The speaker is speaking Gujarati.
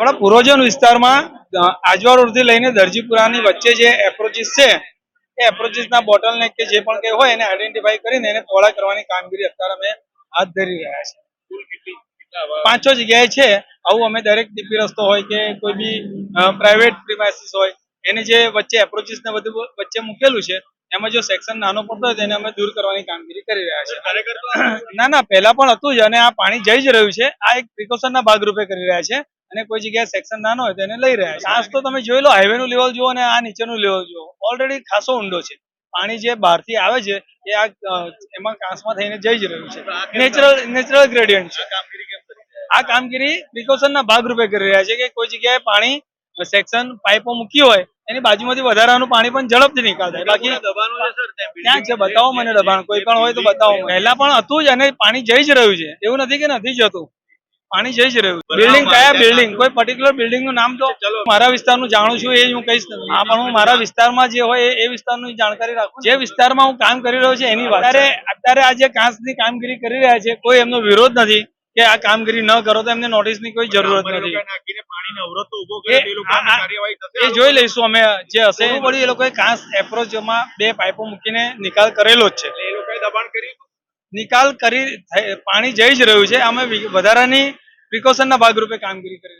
આપણા પૂર્વજન વિસ્તારમાં આજવા રોડથી લઈને દરજીપુરાની વચ્ચે જે એપ્રોચીસ છે એ એપ્રોચીસના બોટલને કે જે પણ કંઈ હોય એને આઈડેન્ટિફાઈ કરીને એને પહોળા કરવાની કામગીરી અત્યારે અમે હાથ ધરી રહ્યા છે પાંચ છ જગ્યાએ છે આવું અમે દરેક ડીપી રસ્તો હોય કે કોઈ બી પ્રાઇવેટ પ્રિમાઇસીસ હોય એની જે વચ્ચે એપ્રોચીસ ને બધું વચ્ચે મૂકેલું છે એમાં જો સેક્શન નાનો પડતો હોય તો એને અમે દૂર કરવાની કામગીરી કરી રહ્યા છે ના ના પહેલા પણ હતું જ અને આ પાણી જઈ જ રહ્યું છે આ એક પ્રિકોશન ના ભાગરૂપે કરી રહ્યા છે. અને કોઈ જગ્યાએ સેક્શન નાનો હોય તો એને લઈ રહ્યા છે. તો તમે જોઈ લો હાઈવે નું લેવલ જુઓ અને આ નીચેનું લેવલ જુઓ. ઓલરેડી ખાસો ઊંડો છે. પાણી જે બહારથી આવે છે, એ આ એમાં કાંસમાં થઈને જઈ જ રહ્યું છે. નેચરલ નેચરલ ગ્રેડિયન્ટ છે. આ કામગીરી પ્રિકોશન ના ભાગરૂપે કરી રહ્યા છે કે કોઈ જગ્યાએ પાણી સેક્શન પાઇપો મૂકી હોય, એની બાજુમાંથી વધારાનું પાણી પણ ઝડપથી નીકળતા બાકી ક્યાં છે બતાવો મને દબાણ. કોઈ પણ હોય તો બતાવો પહેલા પણ હતું જ અને પાણી જઈ જ રહ્યું છે. એવું નથી કે નથી જતું. પાણી જઈ જ રહ્યું બિલ્ડિંગ કયા બિલ્ડિંગ કોઈ પર્ટિક્યુલર બિલ્ડિંગનું નામ તો મારા વિસ્તારનું જાણું છું એ હું કહીશ હા પણ હું મારા વિસ્તારમાં જે હોય એ- એ વિસ્તારની જાણકારી રાખું જે વિસ્તારમાં હું કામ કરી રહ્યો છું એની વાત અત્યારે આ જે કાંસની કામગીરી કરી રહ્યા છે કોઈ એમનો વિરોધ નથી કે આ કામગીરી ન કરો તો એમને નોટિસની કોઈ જરૂરત નથી. એ- એ જોઈ લઈશું અમે જે હશે. એ લોકોએ કાંસ એપ્રોચમાં બે પાઇપો મૂકીને નિકાલ કરેલો જ છે. નિકાલ કરી પાણી જઈ જ રહ્યું છે. અમે વધારાની પ્રિકોશનના ભાગરૂપે કામગીરી કરી રહ્યા